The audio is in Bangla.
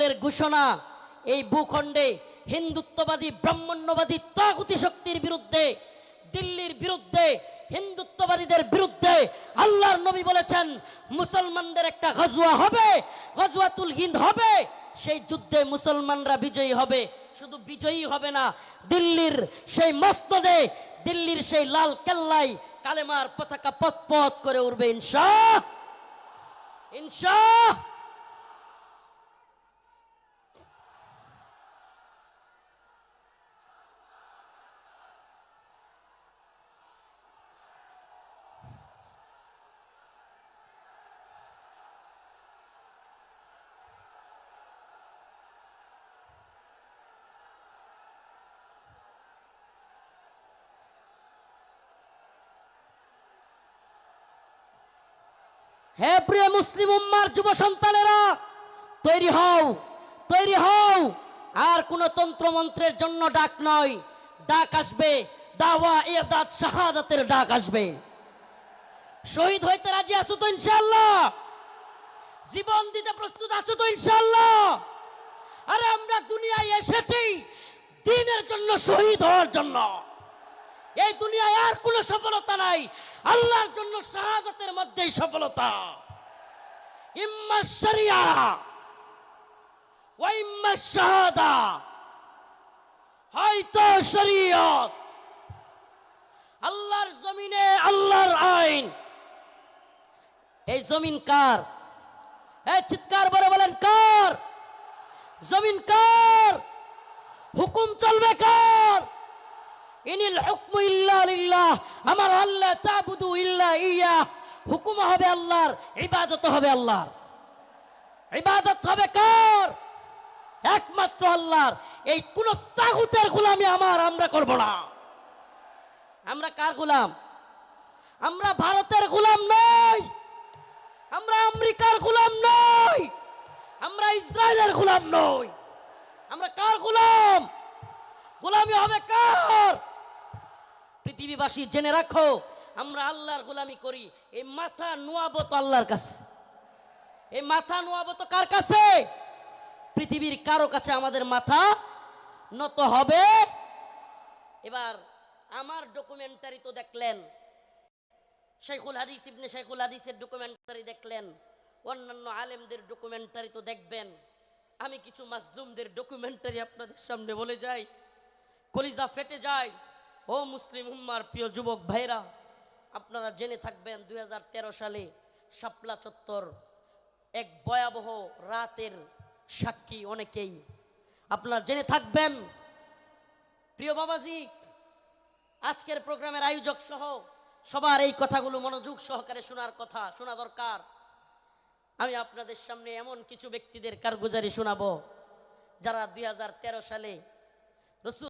রসুলের ঘোষণা, এই ভূখণ্ডে হিন্দুত্ববাদী, ব্রাহ্মণ্যবাদী তাগুতি শক্তির বিরুদ্ধে, দিল্লির বিরুদ্ধে, হিন্দুত্ববাদীদের বিরুদ্ধে আল্লাহর নবী বলেছেন, মুসলমানদের একটা গজওয়া হবে, গজওয়াতুল হিন্দ হবে, সেই যুদ্ধে মুসলমানরা বিজয়ী হবে। শুধু বিজয়ী হবে না, দিল্লির সেই মস্তদে, দিল্লির সেই লাল কেল্লায় কালেমার পতাকা পথ পথ করে উঠবে ইনশা ইনশা হে প্রিয় মুসলিম উম্মার যুব সন্তানেরা, তৈরি হও তৈরি হও। আর কোন তন্ত্রমন্ত্রের জন্য ডাক নয়। ডাক আসবে, দাওয়া ইয়াদাত শাহাদাতের ডাক আসবে। শহীদ হইতে রাজি আছো তো ইনশাআল্লাহ? জীবন দিতে প্রস্তুত আছো তো ইনশাআল্লাহ? আরে আমরা দুনিয়ায় এসেছি দিনের জন্য, শহীদ হওয়ার জন্য। এই দুনিয়ায় আর কোনো সফলতা নাই। আল্লাহর জন্য শাহাদাতের মধ্যেই সফলতা। ইম্মা শরিয়া শাহাদা। হয়তো শরীয়ত। আল্লাহর জমিনে আল্লাহর আইন। এই জমিন কার? এই চিৎকার বলে বলেন, কার? জমিন কার? হুকুম চলবে কার? ইনিল হুকমু ইল্লা লিল্লাহ, আমার আল্লাহ তাবুদু ইল্লা ইয়া। হুকুম হবে আল্লাহর, ইবাদত হবে আল্লাহর। ইবাদত হবে কার? একমাত্র আল্লাহর। এই কোন তাগুতের গোলামি আমার, আমরা করব না। আমরা কার গোলাম? আমরা ভারতের গোলাম নই। আমরা আমেরিকার গোলাম নই। আমরা ইসরায়েলের গোলাম নই। আমরা কার গোলাম? গোলামি হবে কার? পৃথিবীবাসী জেনে রাখো, আমরা আল্লাহর গোলামি করি। এই মাথা নোয়াবো তো আল্লাহর কাছে। এই মাথা নোয়াবো তো কার কাছে? পৃথিবীর কারও কাছে আমাদের মাথা নত হবে। এবার আমার ডকুমেন্টারি তো দেখলেন। শেখুল হাদিস, ইবনে শেখুল হাদিসের ডকুমেন্টারি দেখলেন। অন্যান্য আলেমদের ডকুমেন্টারি তো দেখবেন। আমি কিছু মাসলুমদের ডকুমেন্টারি আপনাদের সামনে বলে যাই। কলিজা ফেটে যায়। ও মুসলিম উম্মার প্রিয় যুবক ভাইরা, আপনারা জেনে থাকবেন দুই হাজার তেরো সালে শাপলা চত্বর এক ভয়াবহ রাতের সাক্ষী অনেকেই। আপনারা জেনে থাকবেন, প্রিয় বাবাজি, আজকের প্রোগ্রামের আয়োজক সহ সবার এই কথাগুলো মনোযোগ সহকারে শোনার কথা, শোনা দরকার। আমি আপনাদের সামনে এমন কিছু ব্যক্তিদের কারগুজারি শোনাবো, যারা দুই হাজার তেরো সালে রসুল